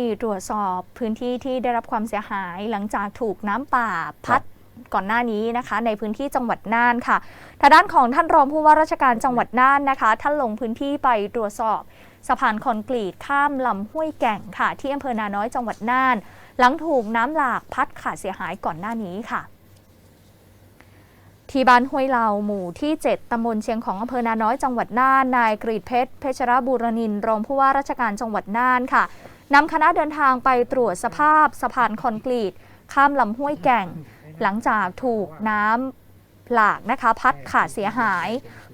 ที่ตรวจสอบพื้นที่ที่ได้รับความเสียหายหลังจากถูกน้ำป่าพัดก่อนหน้านี้นะคะ ในพื้นที่จังหวัดน่านค่ะทางด้านของท่านรองผู้ว่าราชการจังหวัดน่านนะคะ ท่านลงพื้นที่ไปตรวจสอบสะพานคอนกรีตข้ามลำห้วยแก่งค่ะ ที่อำเภอนาน้อยจังหวัดน่าน หลังถูกน้ำหลากพัดขาดเสียหายก่อนหน้านี้ค่ะ ที่บ้านห้วยเหลาหมู่ที่ 7 ตำบลเชียงของอำเภอนาน้อยจังหวัดน่าน นายกรีดเพชร เพชรบูรณินทร์รองผู้ว่าราชการจังหวัดน่านค่ะนำคณะเดินทางไปตรวจสภาพสะพานคอนกรีต ข้ามลำห้วยแก่ง หลังจากถูกน้ำหลากนะคะ พัดขาดเสียหาย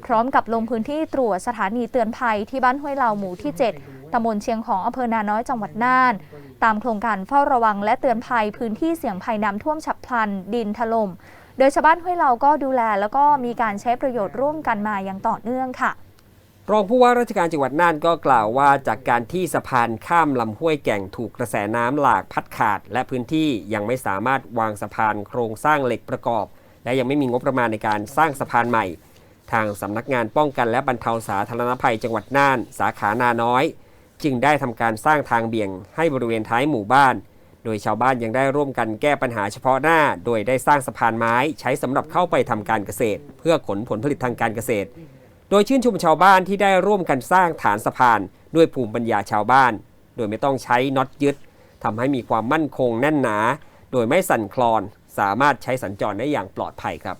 พร้อมกับลงพื้นที่ตรวจสถานีเตือนภัยที่บ้านห้วยเหลาหมู่ที่ 7ตำบลเชียงของอำเภอนาน้อยจังหวัดน่าน ตามโครงการเฝ้าระวังและเตือนภัยพื้นที่เสี่ยงภัยน้ำท่วมฉับพลัน ดินถล่ม โดยชาวบ้านห้วยเราก็ดูแล แล้วก็มีการใช้ประโยชน์ร่วมกันมาอย่างต่อเนื่องค่ะรองผู้ว่าราชการจังหวัดน่านก็กล่าวว่าจากการที่สะพานข้ามลำห้วยแก่งถูกกระแสน้ำหลากพัดขาด และพื้นที่ยังไม่สามารถวางสะพานโครงสร้างเหล็กประกอบ และยังไม่มีงบประมาณในการสร้างสะพานใหม่ ทางสำนักงานป้องกันและบรรเทาสาธารณภัยจังหวัดน่าน สาขานาน้อย จึงได้ทำการสร้างทางเบี่ยงให้บริเวณท้ายหมู่บ้าน โดยชาวบ้านยังได้ร่วมกันแก้ปัญหาเฉพาะหน้า โดยได้สร้างสะพานไม้ใช้สำหรับเข้าไปทำการเกษตร เพื่อขนผลผลิตทางการเกษตร โดยชื่นชมชาวบ้านที่ได้ร่วมกันสร้างฐานสะพานด้วยภูมิปัญญาชาวบ้าน โดยไม่ต้องใช้น็อตยึดทำให้มีความมั่นคงแน่นหนา โดยไม่สั่นคลอน สามารถใช้สัญจรได้อย่างปลอดภัยครับ